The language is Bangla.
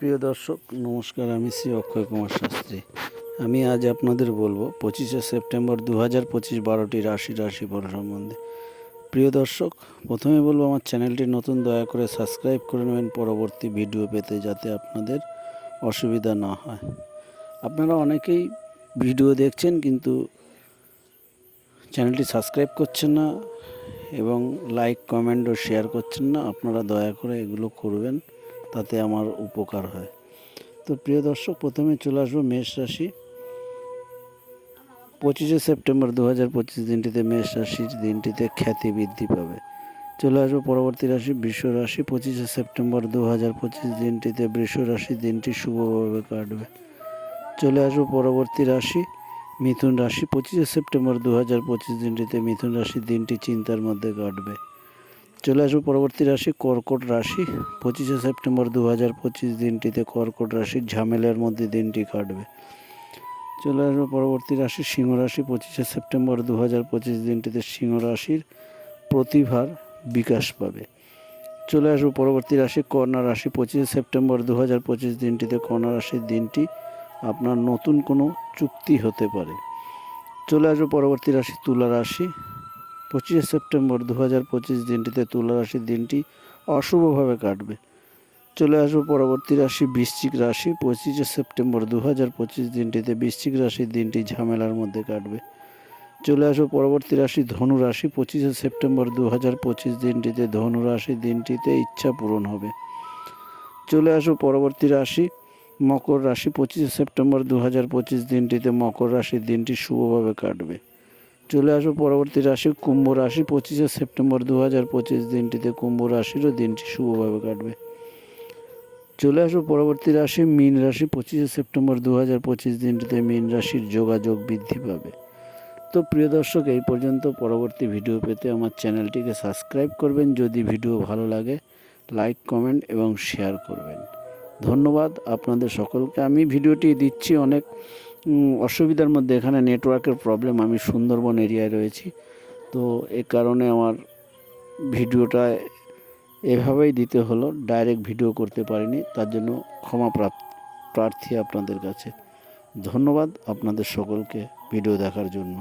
প্রিয় দর্শক, নমস্কার, আমি শ্রী অক্ষয় কুমার শাস্ত্রী। আমি আজ আপনাদের বলব, পঁচিশে সেপ্টেম্বর দু হাজার পঁচিশ বারোটি রাশি রাশি ফল সম্বন্ধে। প্রিয় দর্শক, প্রথমে বলব, আমার চ্যানেলটি নতুন, দয়া করে সাবস্ক্রাইব করে নেবেন। পরবর্তী ভিডিও পেতে যাতে আপনাদের অসুবিধা না হয়। আপনারা অনেকেই ভিডিও দেখছেন, কিন্তু চ্যানেলটি সাবস্ক্রাইব করছেন না এবং লাইক, কমেন্ট ও শেয়ার করছেন না। আপনারা দয়া করে এগুলো করবেন। তাতে আমার উপকার হয়। তো প্রিয় দর্শক, প্রথমে চলে আসব মেষ রাশি। পঁচিশে সেপ্টেম্বর দু হাজার পঁচিশ দিনটিতে মেষ রাশির দিনটিতে খ্যাতি বৃদ্ধি পাবে। চলে আসব পরবর্তী রাশি, বৃষ রাশি। পঁচিশে সেপ্টেম্বর দু হাজার পঁচিশ দিনটিতে বৃষ রাশি দিনটি শুভভাবে কাটবে। চলে আসব পরবর্তী রাশি, মিথুন রাশি। পঁচিশে সেপ্টেম্বর দু হাজার পঁচিশ দিনটিতে মিথুন রাশির দিনটি চিন্তার মধ্যে কাটবে। চলে আসব পরবর্তী রাশি কর্কট রাশি। পঁচিশে সেপ্টেম্বর দু হাজার পঁচিশ দিনটিতে কর্কট রাশির ঝামেলার মধ্যে দিনটি কাটবে। চলে আসব পরবর্তী রাশি সিংহ রাশি। পঁচিশে সেপ্টেম্বর দু হাজার পঁচিশ দিনটিতে সিংহ রাশির প্রতিভার বিকাশ পাবে। চলে আসব পরবর্তী রাশি কন্যা রাশি। পঁচিশে সেপ্টেম্বর দু হাজার পঁচিশ দিনটিতে কন্যা রাশির দিনটি আপনার নতুন কোনো চুক্তি হতে পারে। চলে আসব পরবর্তী রাশি তুলা রাশি। পঁচিশে সেপ্টেম্বর দু হাজার পঁচিশ দিনটিতে তুলা রাশির দিনটি অশুভভাবে কাটবে। চলে আসব পরবর্তী রাশি, বৃশ্চিক রাশি। পঁচিশে সেপ্টেম্বর দু হাজার পঁচিশ দিনটিতে বৃশ্চিক রাশির দিনটি ঝামেলার মধ্যে কাটবে। চলে আসব পরবর্তী রাশি, ধনু রাশি। পঁচিশে সেপ্টেম্বর দু হাজার পঁচিশ দিনটিতে ধনু রাশির দিনটিতে ইচ্ছা পূরণ হবে। চলে আসব পরবর্তী রাশি, মকর রাশি। পঁচিশে সেপ্টেম্বর দু হাজার পঁচিশ দিনটিতে মকর রাশির দিনটি শুভভাবে কাটবে। চলে আসব পরবর্তী রাশি কুম্ভ রাশি পঁচিশে সেপ্টেম্বর দু হাজার পঁচিশ দিনটিতে কুম্ভ রাশিরও দিনটি শুভভাবে কাটবে। চলে আসব পরবর্তী রাশি মীন রাশি পঁচিশে সেপ্টেম্বর দু হাজার পঁচিশ দিনটিতে মীন রাশির যোগাযোগ বৃদ্ধি পাবে। তো প্রিয় দর্শক, এই পর্যন্ত পরবর্তী ভিডিও পেতে আমার চ্যানেলটিকে সাবস্ক্রাইব করবেন। যদি ভিডিও ভালো লাগে, লাইক, কমেন্ট এবং শেয়ার করবেন। ধন্যবাদ। আপনাদের সকলকে আমি ভিডিওটি দিচ্ছি অনেক। অসুবিধার মধ্যে এখানে নেটওয়ার্কের প্রবলেম, আমি সুন্দরবন এরিয়ায় রয়েছি। তো এ কারণে আমার ভিডিওটা এভাবেই দিতে হলো, ডাইরেক্ট ভিডিও করতে পারিনি, তার জন্য ক্ষমা প্রার্থী আপনাদের কাছে। ধন্যবাদ আপনাদের সকলকে ভিডিও দেখার জন্য।